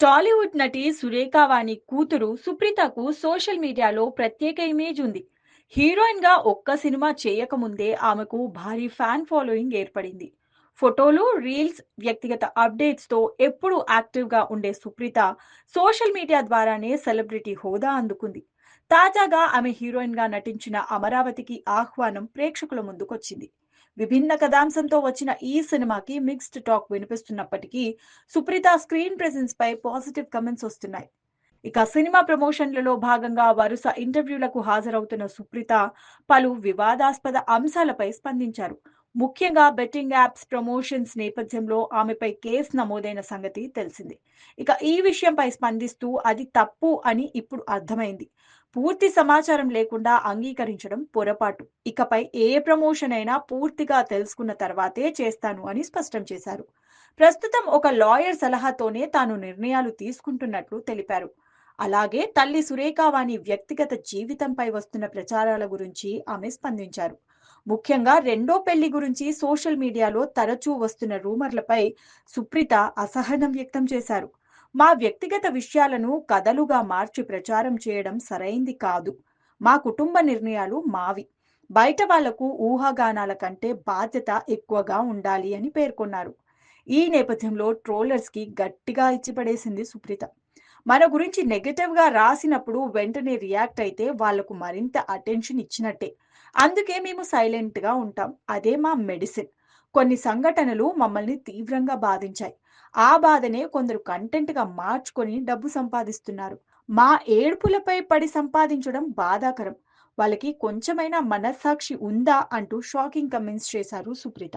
టాలీవుడ్ నటి సురేఖావాణి కూతురు సుప్రీతకు సోషల్ మీడియాలో ప్రత్యేక ఇమేజ్ ఉంది. హీరోయిన్గా ఒక్క సినిమా చేయకముందే ఆమెకు భారీ ఫ్యాన్ ఫాలోయింగ్ ఏర్పడింది. ఫోటోలు రీల్స్ వ్యక్తిగత అప్డేట్స్తో ఎప్పుడూ యాక్టివ్గా ఉండే సుప్రీత సోషల్ మీడియా ద్వారానే సెలబ్రిటీ హోదా అందుకుంది. తాజాగా ఆమె హీరోయిన్గా నటించిన అమరావతికి ఆహ్వానం ప్రేక్షకుల ముందుకొచ్చింది. విభిన్న కథాంశంతో వచ్చిన ఈ సినిమాకి మిక్స్డ్ టాక్ వినిపిస్తున్నప్పటికీ సుప్రీత స్క్రీన్ ప్రెసెన్స్ పై పాజిటివ్ కమెంట్స్ వస్తున్నాయి. ఇక సినిమా ప్రమోషన్లలో భాగంగా వరుస ఇంటర్వ్యూలకు హాజరవుతున్న సుప్రీత పలు వివాదాస్పద అంశాలపై స్పందించారు. ముఖ్యంగా బెట్టింగ్ యాప్స్ ప్రమోషన్స్ నేపథ్యంలో ఆమెపై కేసు నమోదైన సంగతి తెలిసింది. ఇక ఈ విషయంపై స్పందిస్తూ అది తప్పు అని ఇప్పుడు అర్థమైంది. పూర్తి సమాచారం లేకుండా అంగీకరించడం పొరపాటు. ఇకపై ఏ ప్రమోషన్ అయినా పూర్తిగా తెలుసుకున్న తర్వాతే చేస్తాను అని స్పష్టం చేశారు. ప్రస్తుతం ఒక లాయర్ సలహాతోనే తాను నిర్ణయాలు తీసుకుంటున్నట్లు తెలిపారు. అలాగే తల్లి సురేఖావాణి వ్యక్తిగత జీవితంపై వస్తున్న ప్రచారాల గురించి ఆమె స్పందించారు. ముఖ్యంగా రెండో పెళ్ళి గురించి సోషల్ మీడియాలో తరచూ వస్తున్న రూమర్లపై సుప్రీత అసహనం వ్యక్తం చేశారు. మా వ్యక్తిగత విషయాలను కథలుగా మార్చి ప్రచారం చేయడం సరైంది కాదు. మా కుటుంబ నిర్ణయాలు మావి. బయట వాళ్ళకు ఊహాగానాల కంటే బాధ్యత ఎక్కువగా ఉండాలి అని పేర్కొన్నారు. ఈ నేపథ్యంలో ట్రోలర్స్కి గట్టిగా ఇచ్చిపడేసింది సుప్రీత. మన గురించి నెగటివ్గా రాసినప్పుడు వెంటనే రియాక్ట్ అయితే వాళ్ళకు మరింత అటెన్షన్ ఇచ్చినట్టే. అందుకే మేము సైలెంట్గా ఉంటాం. అదే మా మెడిసిన్. కొన్ని సంఘటనలు మమ్మల్ని తీవ్రంగా బాధించాయి. ఆ బాధనే కొందరు కంటెంట్గా మార్చుకొని డబ్బు సంపాదిస్తున్నారు. మా ఏడుపులపై పడి సంపాదించడం బాధాకరం. వాళ్ళకి కొంచెమైనా మనస్సాక్షి ఉందా అంటూ షాకింగ్ కమెంట్స్ చేశారు సుప్రీత.